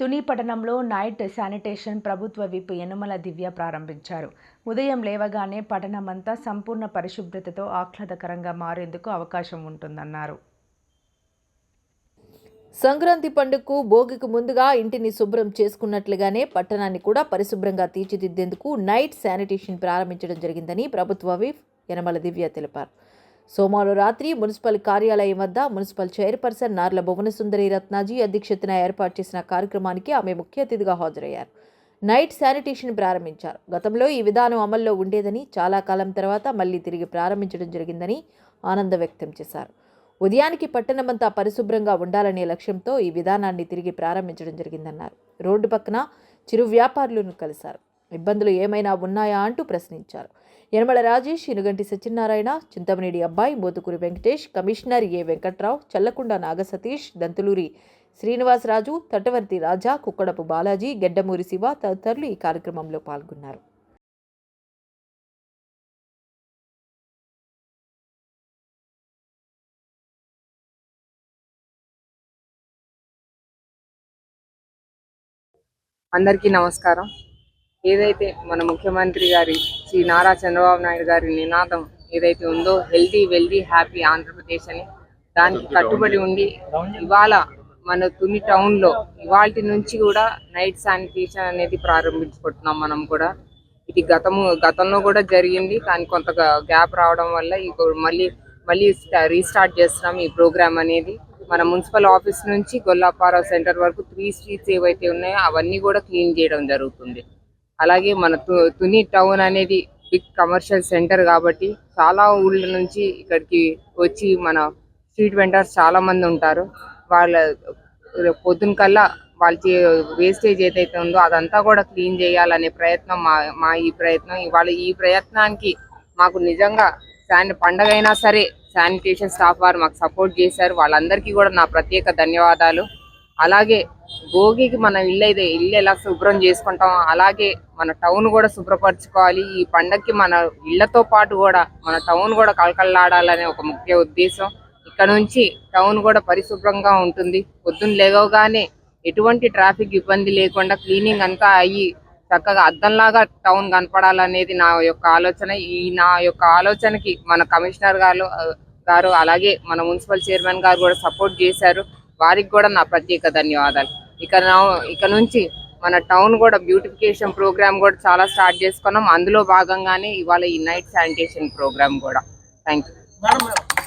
తుని పట్టణంలో night sanitation ప్రభుత్వ whip Yanamala Divya ప్రారంభించారు. ఉదయం లేవగానే పట్టణమంతా సంపూర్ణ పరిశుభ్రతతో ఆహ్లాదకరంగా మారేందుకు అవకాశం ఉంటుందన్నారు. సంక్రాంతి పండుగకు భోగికి ముందుగా ఇంటిని శుభ్రం చేసుకున్నట్లుగానే పట్టణాన్ని కూడా పరిశుభ్రంగా తీర్చిదిద్దేందుకు నైట్ శానిటేషన్ ప్రారంభించడం జరిగిందని ప్రభుత్వ విప్ యనమల దివ్య తెలిపారు. సోమవారం రాత్రి మున్సిపల్ కార్యాలయం వద్ద మున్సిపల్ చైర్పర్సన్ నార్ల భువనసుందరి రత్నాజీ అధ్యక్షతన ఏర్పాటు చేసిన కార్యక్రమానికి ఆమె ముఖ్య అతిథిగా హాజరయ్యారు. నైట్ శానిటేషన్ ప్రారంభించారు. గతంలో ఈ విధానం అమల్లో ఉండేదని చాలా కాలం తర్వాత మళ్ళీ తిరిగి ప్రారంభించడం జరిగిందని ఆనందం వ్యక్తం చేశారు. ఉదయానికి పట్టణమంతా పరిశుభ్రంగా ఉండాలనే లక్ష్యంతో ఈ విధానాన్ని తిరిగి ప్రారంభించడం జరిగిందన్నారు. రోడ్డు పక్కన చిరు వ్యాపారులను కలిశారు. ఇబ్బందులు ఏమైనా ఉన్నాయా అంటూ ప్రశ్నించారు. యనమల రాజేష్ ఇనుగంటి సత్యనారాయణ చింతమనేడి అబ్బాయి మోతుకూరి వెంకటేష్ కమిషనర్ ఏ వెంకట్రావు చల్లకుండ నాగసతీష్ దంతులూరి శ్రీనివాసరాజు తటవర్తి రాజా కుక్కడపు బాలాజీ గెడ్డమూరి శివ తదితరులు ఈ కార్యక్రమంలో పాల్గొన్నారు. అందరికీ నమస్కారం. ఏదైతే మన ముఖ్యమంత్రి గారి శ్రీ నారా చంద్రబాబు నాయుడు గారి నినాదం ఏదైతే ఉందో హెల్దీ వెల్దీ హ్యాపీ ఆంధ్రప్రదేశ్ అని దానికి కట్టుబడి ఉండి ఇవాళ మన తుని టౌన్లో ఇవాళ నుంచి కూడా నైట్ శానిటేషన్ అనేది ప్రారంభించుకుంటున్నాం మనం కూడా. ఇది గతము గతంలో కూడా జరిగింది కానీ కొంత గ్యాప్ రావడం వల్ల మళ్ళీ మళ్ళీ రీస్టార్ట్ చేస్తున్నాం ఈ ప్రోగ్రామ్ అనేది. మన మున్సిపల్ ఆఫీస్ నుంచి గొల్లాపారా సెంటర్ వరకు త్రీ స్ట్రీట్స్ ఏవైతే ఉన్నాయో అవన్నీ కూడా క్లీన్ చేయడం జరుగుతుంది. అలాగే మన తు- తుని టౌన్ అనేది బిగ్ కమర్షియల్ సెంటర్ కాబట్టి చాలా ఊళ్ళ నుంచి ఇక్కడికి వచ్చి మన స్ట్రీట్ వెండర్స్ చాలా మంది ఉంటారు. వాళ్ళ పొద్దున కల్లా వాళ్ళ వేస్టేజ్ ఏదైతే ఉందో అదంతా కూడా క్లీన్ చేయాలనే ప్రయత్నం మా మా ఈ ప్రయత్నం ఇవాళ ఈ ప్రయత్నానికి మాకు నిజంగా శాని పండగ అయినా సరే శానిటేషన్ స్టాఫ్ వారు మాకు సపోర్ట్ చేశారు. వాళ్ళందరికీ కూడా నా ప్రత్యేక ధన్యవాదాలు. అలాగే భోగికి మనం ఇల్లు అయితే ఇల్లు ఎలా శుభ్రం చేసుకుంటాం అలాగే మన టౌన్ కూడా శుభ్రపరచుకోవాలి. ఈ పండగకి మన ఇళ్ళతో పాటు కూడా మన టౌన్ కూడా కలకల్లాడాలనే ఒక ముఖ్య ఉద్దేశం. ఇక్కడ నుంచి టౌన్ కూడా పరిశుభ్రంగా ఉంటుంది. పొద్దున్న లేవగానే ఎటువంటి ట్రాఫిక్ ఇబ్బంది లేకుండా క్లీనింగ్ అంతా అయ్యి చక్కగా అద్దంలాగా టౌన్ కనపడాలనేది నా యొక్క ఆలోచన. ఈ నా యొక్క ఆలోచనకి మన కమిషనర్ గారు గారు అలాగే మన మున్సిపల్ చైర్మన్ గారు కూడా సపోర్ట్ చేశారు. వారికి కూడా నా ప్రత్యేక ధన్యవాదాలు. ఇక ఇక నుంచి మన టౌన్ కూడా బ్యూటిఫికేషన్ ప్రోగ్రామ్ కూడా చాలా స్టార్ట్ చేసుకున్నాం. అందులో భాగంగానే ఇవాళ ఈ నైట్ శానిటేషన్ ప్రోగ్రామ్ కూడా. Thank you